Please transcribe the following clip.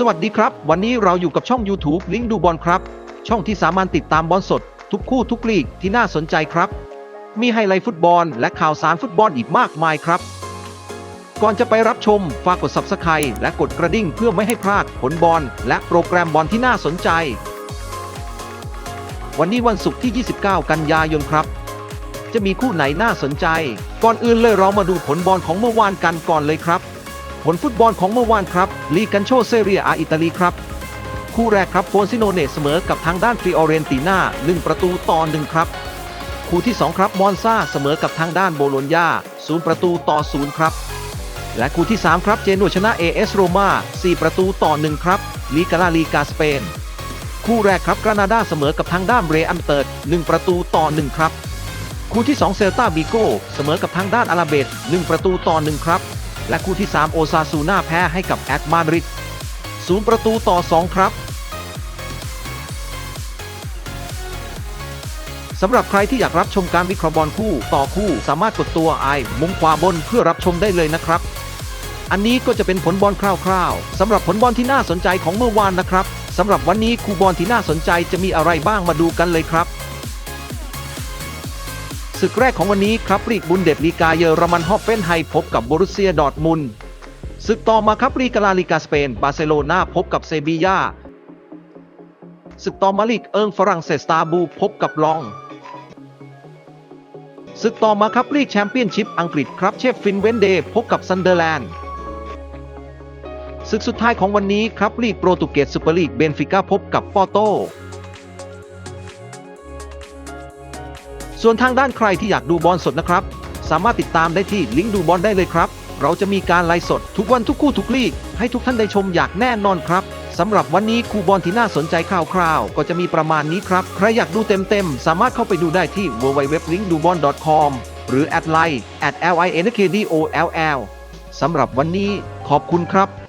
สวัสดีครับ วันนี้เราอยู่กับช่อง YouTube ลิงก์ดูบอลครับ ช่องที่สามารถติดตามบอลสด ทุกคู่ทุกลีกที่น่าสนใจครับ มีไฮไลท์ฟุตบอล และข่าวสารฟุตบอลอีกมากมายครับ ก่อนจะไปรับชมฝากกด Subscribe และกดกระดิ่งเพื่อไม่ให้พลาดผลบอลและโปรแกรมบอลที่น่าสนใจ วันนี้วันศุกร์ที่ 29 กันยายนครับ จะมีคู่ไหนน่าสนใจ ก่อนอื่นเลยเรามาดูผลบอลของเมื่อวานกันก่อนเลยครับ ผลฟุตบอลของเมื่อวานครับ ลีกันโชเซเรียอาอิตาลีครับ คู่แรกครับโฟนซิโนเนเสมอกับทางด้านฟริออเรนติน่า1ประตูต่อ1ครับ คู่ที่ 2 ครับมอนซาเสมอกับทางด้านโบโลญญา0ประตูต่อ0ครับ และคู่ที่ 3 ครับเจนัวชนะ AS โรมา4ประตูต่อ1ครับลีกาลาลีกาสเปน คู่แรกครับกรานาดาเสมอกับทางด้านเรอัมเติร์ด1ประตูต่อ1ครับ คู่ที่ 2 เซลตาบิโกเสมอกับทางด้านอาราเบส1ประตูต่อ1ครับ และคู่ที่ 3 โอซาซูน่าแพ้ให้กับแอตมาดริด0ประตูต่อ 2 ครับสำหรับใครที่อยากรับชมการวิเคราะห์บอลคู่ต่อคู่สามารถกดตัวไอมุมขวาบนเพื่อรับชมได้เลยนะครับ อันนี้ก็จะเป็นผลบอลคร่าวๆสำหรับผลบอลที่น่าสนใจของเมื่อวานนะครับสำหรับวันนี้คู่บอลที่น่าสนใจจะมีอะไรบ้างมาดูกันเลยครับ ศึกแรกของวันนี้ครับลีกบุนเดสลีกาเยอรมันฮอฟเฟนไฮพบกับบรุสเซียดอร์ทมุนศึกต่อมาครับลีกาลาลิกาสเปน บาร์เซโลนาพบกับเซบียาศึกต่อมาลีกเอิงฝรั่งเศสตาบูพบกับลองศึกต่อมาครับลีกแชมเปี้ยนชิพอังกฤษครับเชฟฟินเวนเดย์พบกับซันเดอร์แลนด์ศึกสุดท้ายของวันนี้ครับลีกโปรตุเกสซูเปอร์ลีกเบนฟิก้าพบกับปอโต ส่วนทางด้านใครที่อยากดูบอลสดนะครับ สามารถติดตามได้ที่ลิงก์ดูบอลได้เลยครับ เราจะมีการไลฟ์สดทุกวันทุกคู่ทุกลีก ให้ทุกท่านได้ชมอย่างแน่นอนครับสำหรับวันนี้คู่บอลที่น่าสนใจคร่าวๆ ก็จะมีประมาณนี้ครับ ใครอยากดูเต็มๆ สามารถเข้าไปดูได้ที่ www.linkdubon.com หรือ at line at linkdoll สำหรับวันนี้ขอบคุณครับ